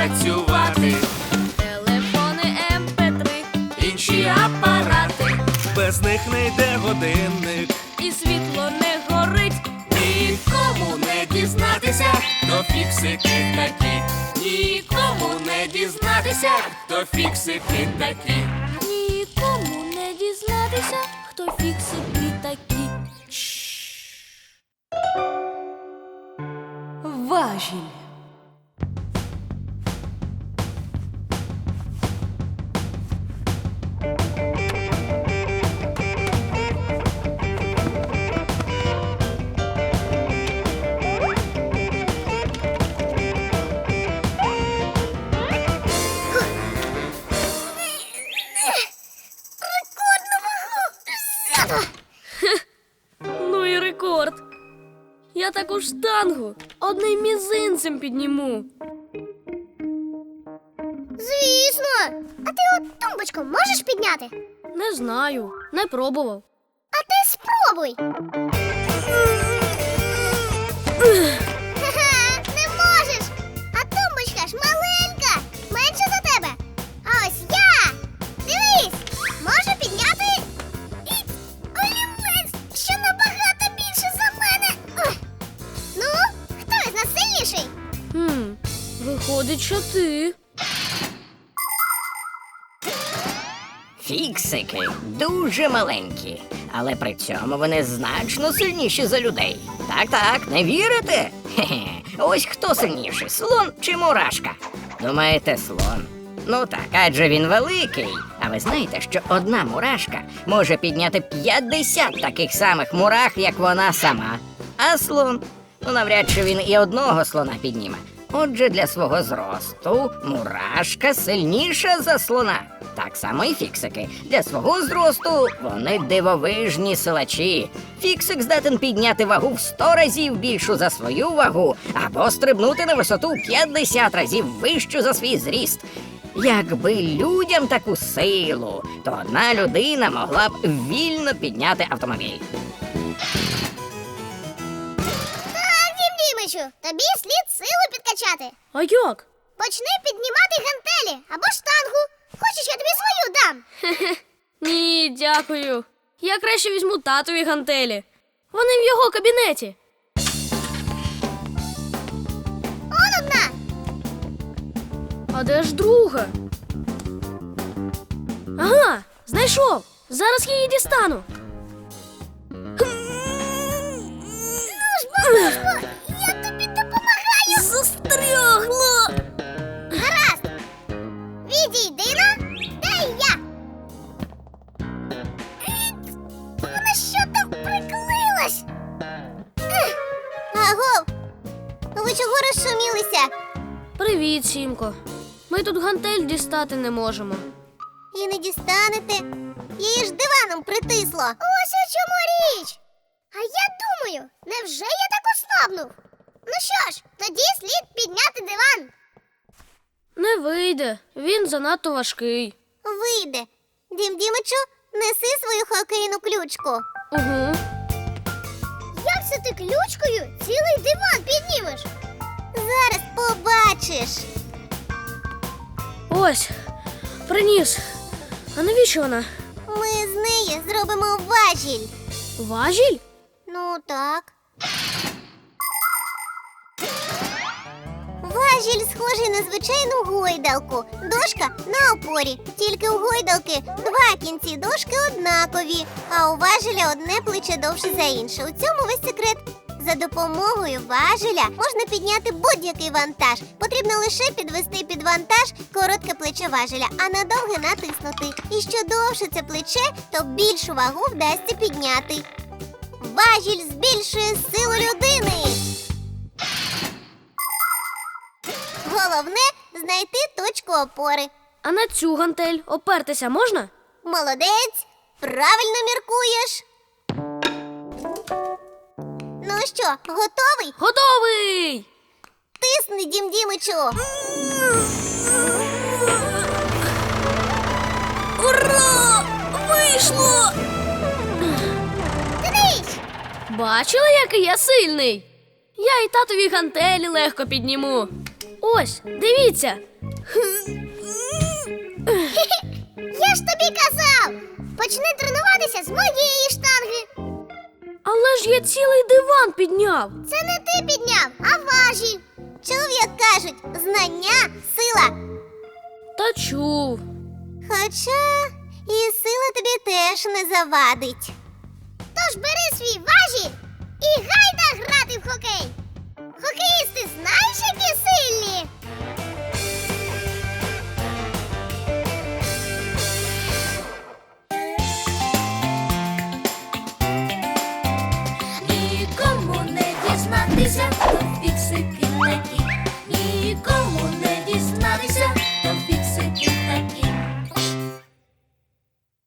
працювати. Телефони МП3, інші апарати. Без них не йде годинник. І світло не горить. Нікому не дізнатися, то фіксики такі. Нікому не дізнатися, то фіксики такі. Нікому не дізнатися, хто фіксики такі. Важіль. Я таку штангу одним мізинцем підніму. Звісно. А ти от тумбочку можеш підняти? Не знаю, не пробував. А ти спробуй. Виходить, що ти. Фіксики дуже маленькі, але при цьому вони значно сильніші за людей. Так, так, не вірите? Хе-хе. Ось хто сильніший, слон чи мурашка? Думаєте, слон? Ну так, адже він великий. А ви знаєте, що одна мурашка може підняти 50 таких самих мурах, як вона сама. А слон? Ну, навряд чи він і одного слона підніме. Отже, для свого зросту мурашка сильніша за слона. Так само і фіксики. Для свого зросту вони дивовижні силачі. Фіксик здатен підняти вагу в 100 разів більшу за свою вагу або стрибнути на висоту 50 разів вищу за свій зріст. Якби людям таку силу, то одна людина могла б вільно підняти автомобіль. Дім тобі слід силу підкачати. А як? Почни піднімати гантелі або штангу. Хочеш, я тобі свою дам? Ні, дякую. Я краще візьму татові гантелі. Вони в його кабінеті. Он одна. А де ж друга? Ага, знайшов. Зараз я її дістану. Ви чого розшумілися? Привіт, Сімко. Ми тут гантель дістати не можемо. І не дістанете. Її ж диваном притисло. Ось у чому річ. А я думаю, невже я так ослабнув? Ну що ж, тоді слід підняти диван. Не вийде, він занадто важкий. Вийде. Дім Дімичу, неси свою хокейну ключку. Угу. Це ти ключкою цілий диван піднімеш? Зараз побачиш. Ось, приніс. А навіщо вона? Ми з неї зробимо важіль. Важіль? Ну так. Важіль схожий на звичайну гойдалку. Дошка на опорі. Тільки у гойдалки два кінці дошки однакові, а у важеля одне плече довше за інше. У цьому весь секрет. За допомогою важеля можна підняти будь-який вантаж. Потрібно лише підвести під вантаж коротке плече важеля, а на довге натиснути. І що довше це плече, то більшу вагу вдасться підняти. Важіль збільшує силу людини. Головне знайти точку опори. А на цю гантель опертися можна? Молодець, правильно міркуєш. Ну що, готовий? Готовий! Тисни, дім Дімичу. Ура! Вийшло! Дивись! Бачила, який я сильний? Я і татові гантелі легко підніму. Ось, дивіться. Я ж тобі казав! Почни тренуватися з моєї штанги. Але ж я цілий диван підняв. Це не ти підняв, а важі. Чув, як кажуть, знання сила. Та чув. Хоча і сила тобі теж не завадить. Тож бери свій важіль і гайда грати в хокей. Хокеїсти знаєш.